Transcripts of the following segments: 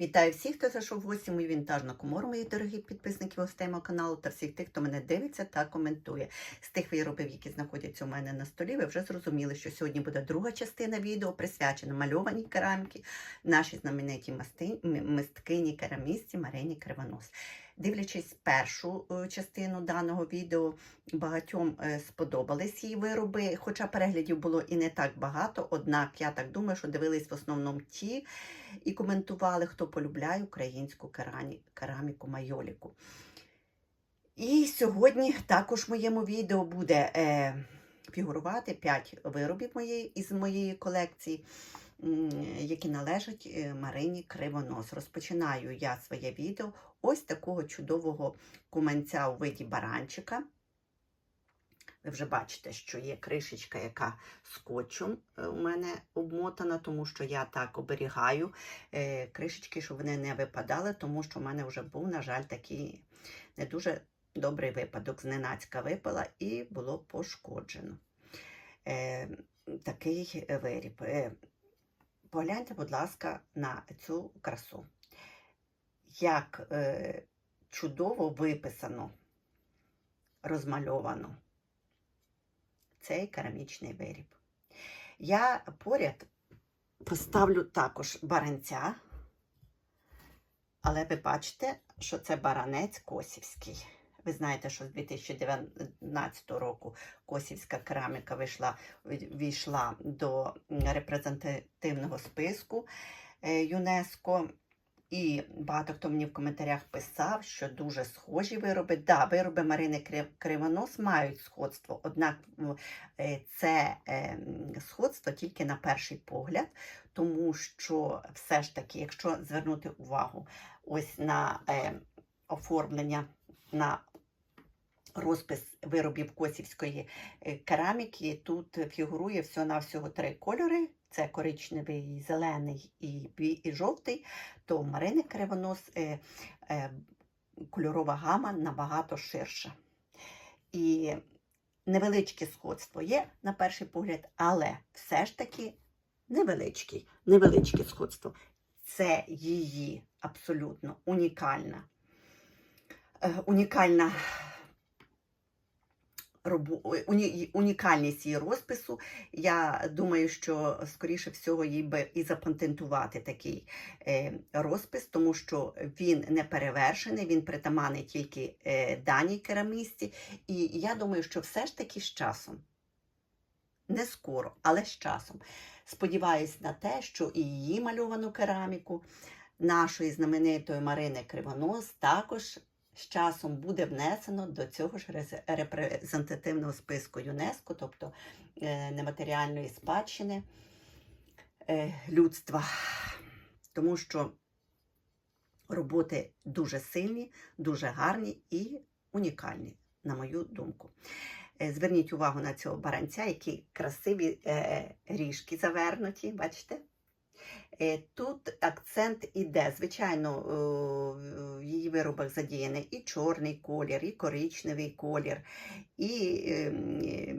Вітаю всіх, хто зайшов в в мою вінтажну комору, мої дорогі підписники гостей мого каналу та всіх тих, хто мене дивиться та коментує. З тих виробів, які знаходяться у мене на столі, ви вже зрозуміли, що сьогодні буде друга частина відео, присвячена мальованій кераміки нашій знаменитій мисткині керамістці Марині Кривонос. Дивлячись першу е, частину даного відео, багатьом е, сподобались її вироби, хоча переглядів було і не так багато. Однак я так думаю, що дивились в основному ті і коментували, хто полюбляє українську кераміку майоліку. І сьогодні також в моєму відео буде е, фігурувати 5 виробів моєї, із моєї колекції, які належать е, Марині Кривонос. Розпочинаю я своє відео ось такого чудового куманця у виді баранчика. Ви вже бачите, що є кришечка, яка скотчем е, у мене обмотана, тому що я так оберігаю е, кришечки, щоб вони не випадали, тому що в мене вже був, на жаль, такий не дуже добрий випадок. Зненацька випала і було пошкоджено. Е, такий виріб. Погляньте, будь ласка, на цю красу. Як е, чудово виписано, розмальовано цей керамічний виріб. Я поряд поставлю також баранця, але ви бачите, що це баранець косівський. Ви знаєте, що з 2019 року косівська кераміка вийшла, війшла до репрезентативного списку е, ЮНЕСКО. І багато хто мені в коментарях писав, що дуже схожі вироби. Да, вироби Марини Кривонос мають сходство, однак е, це е, сходство тільки на перший погляд, тому що все ж таки, якщо звернути увагу ось на е, оформлення, на розпис виробів косівської е, кераміки, тут фігурує всього-навсього три кольори. Це коричневий, зелений і, і жовтий, то у Марини Кривонос е, е, кольорова гама набагато ширша. І невеличке сходство є на перший погляд, але все ж таки невеличке, невеличке сходство. Це її абсолютно унікальна, е, унікальна унікальність її розпису. Я думаю, що скоріше всього їй би і запатентувати такий е, розпис, тому що він не перевершений, він притаманий тільки е, даній керамісті. І я думаю, що все ж таки з часом, не скоро, але з часом. Сподіваюсь на те, що і її мальовану кераміку нашої знаменитої Марини Кривонос також з часом буде внесено до цього ж репрезентативного списку ЮНЕСКО, тобто е, нематеріальної спадщини е, людства. Тому що роботи дуже сильні, дуже гарні і унікальні, на мою думку. Е, Зверніть увагу на цього баранця, які красиві ріжки завернуті, бачите? Е, Тут акцент іде, звичайно, е, в її виробах задіяний і чорний колір, і коричневий колір, і ем, е,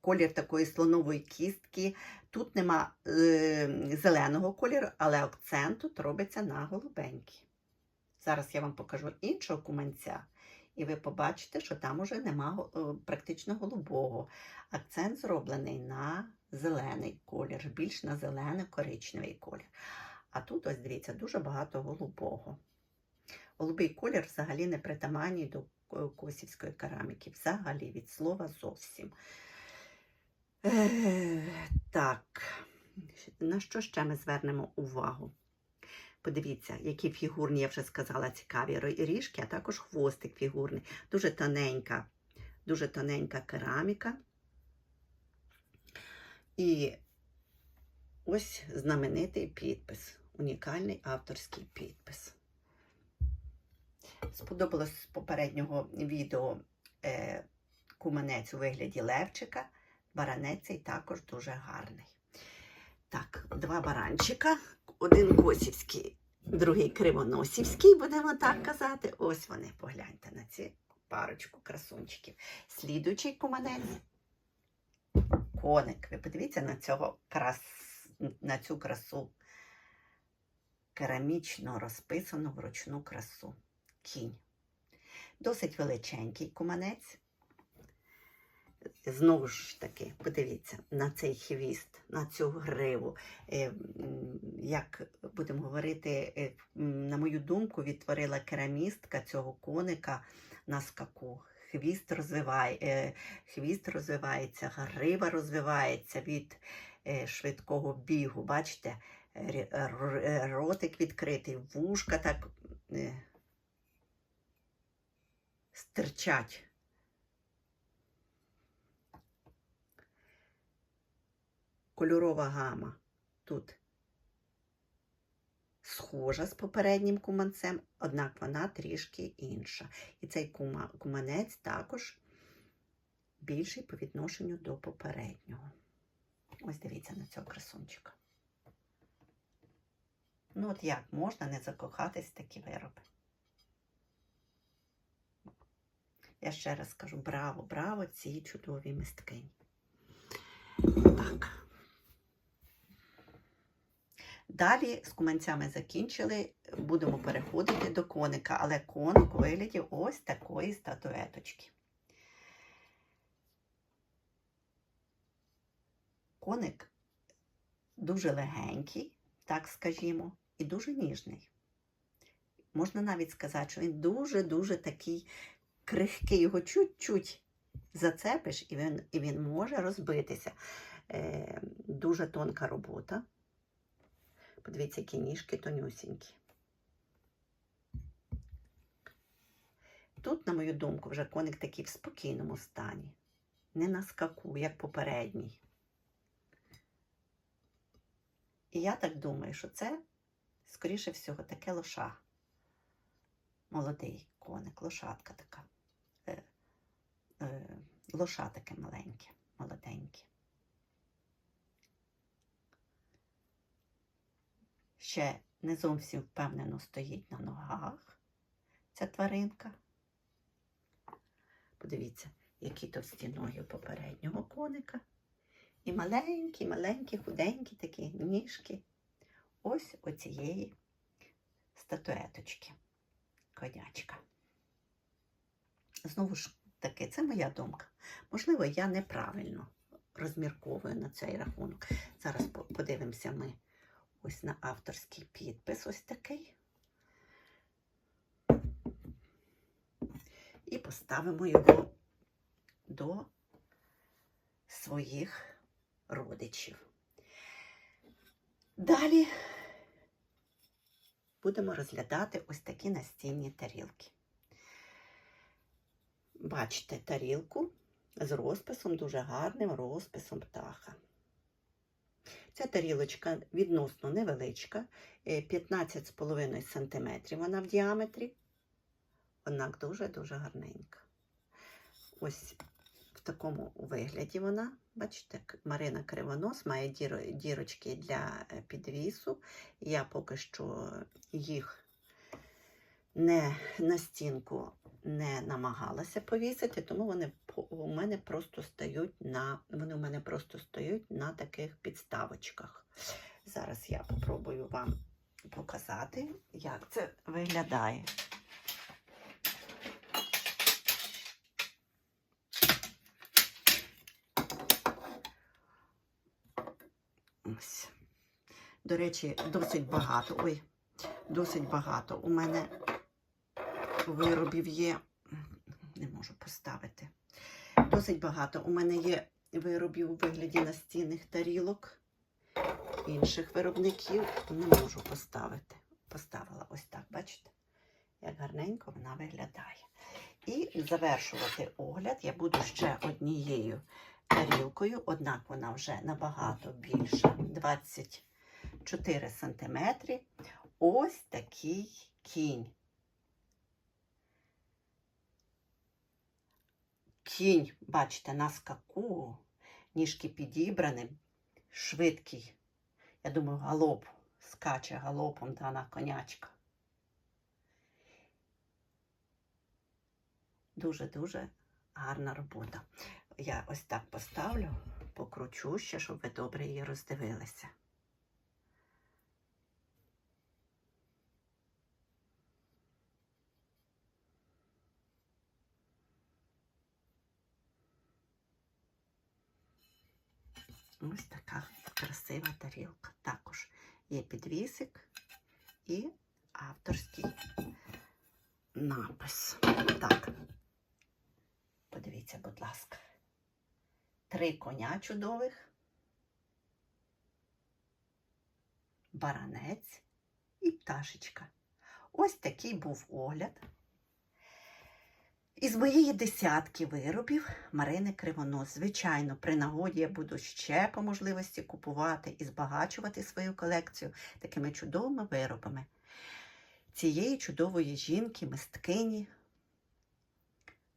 колір такої слонової кістки. Тут нема е, зеленого кольору, але акцент тут робиться на голубенький. Зараз я вам покажу іншого куманця, і ви побачите, що там уже нема практично голубого. Акцент зроблений на зелений колір, більш на зелено-коричневий колір. А тут, ось дивіться, дуже багато голубого. Голубий колір взагалі не притаманний до косівської кераміки. Взагалі, від слова зовсім. Е, так, на що ще ми звернемо увагу? Подивіться, які фігурні, я вже сказала, цікаві ріжки, а також хвостик фігурний. Дуже тоненька, дуже тоненька кераміка. І ось знаменитий підпис, унікальний авторський підпис. Сподобалось з попереднього відео е, куманець у вигляді Левчика. Баранець цей також дуже гарний. Так, два баранчика, один косівський, другий кривоносівський, будемо так казати. Ось вони, погляньте на ці парочку красунчиків. Слідуючий куманець коник. Ви подивіться на цього крас... на цю красу керамічно розписану вручну красу. Кінь. Досить величенький куманець. Знову ж таки, подивіться на цей хвіст, на цю гриву. Е, Як будемо говорити, е, на мою думку, відтворила керамістка цього коника на скаку. Хвіст розвиває, е, хвіст розвивається, грива розвивається від е, швидкого бігу. Бачите, е, ротик відкритий, вушка так стирчать. Кольорова гама тут схожа з попереднім куманцем, однак вона трішки інша. І цей кума, куманець також більший по відношенню до попереднього. Ось дивіться на цього красунчика. Ну, от як можна не закохатись в такі вироби? Я ще раз скажу браво, браво цій чудовій мисткині. Так. Далі з куманцями закінчили, будемо переходити до коника, але коник у вигляді ось такої статуеточки. Коник дуже легенький, так скажімо, і дуже ніжний. Можна навіть сказати, що він дуже-дуже такий крихкий, його чуть-чуть зацепиш, і він, і він може розбитися. Е, дуже тонка робота. Подивіться, які ніжки тонюсінькі. Тут, на мою думку, вже коник такий в спокійному стані, не на скаку, як попередній. І я так думаю, що це, скоріше всього, таке лоша. Молодий коник, лошадка така. Е, е, лоша таке маленьке, молоденьке. Ще не зовсім впевнено стоїть на ногах ця тваринка. Подивіться, які товсті ноги попереднього коника. І маленькі, маленькі, худенькі такі ніжки. Ось оцієї статуеточки. Конячка. Знову ж таки, це моя думка. Можливо, я неправильно розмірковую на цей рахунок. Зараз подивимося ми ось на авторський підпис ось такий. І поставимо його до своїх родичів. Далі будемо розглядати ось такі настінні тарілки. Бачите тарілку з розписом, дуже гарним розписом птаха. Ця тарілочка відносно невеличка, е, 15,5 см вона в діаметрі, однак дуже-дуже гарненька. Ось в такому вигляді вона, бачите, Марина Кривонос має дірочки для е, підвісу. Я поки що їх не на стінку не намагалася повісити, тому вони у мене просто стають на вони у мене просто стоять на таких підставочках. Зараз я попробую вам показати, як це виглядає. Ось. До речі, досить багато. Ой, досить багато. У мене виробів є. Не можу поставити. Досить багато. У мене є виробів у вигляді настінних тарілок інших виробників. Не можу поставити. Поставила ось так, бачите? Як гарненько вона виглядає. І завершувати огляд я буду ще однією тарілкою, однак вона вже набагато більша, 24 см. Ось такий кінь. Кінь, бачите, на скаку, ніжки підібрані, швидкий. Я думаю, галоп, скаче галопом дана конячка. Дуже-дуже гарна робота. Я ось так поставлю, покручу ще, щоб ви добре її роздивилися. Ось така красива тарілка. Також є підвісик і авторський напис. Так. Подивіться, будь ласка. Три коня чудових. Баранець і пташечка. Ось такий був огляд. Із моєї десятки виробів Марини Кривонос. Звичайно, при нагоді я буду ще по можливості купувати і збагачувати свою колекцію такими чудовими виробами цієї чудової жінки, мисткині.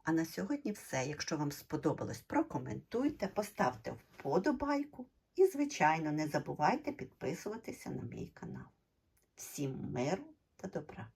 А на сьогодні все. Якщо вам сподобалось, прокоментуйте, поставте вподобайку і, звичайно, не забувайте підписуватися на мій канал. Всім миру та добра!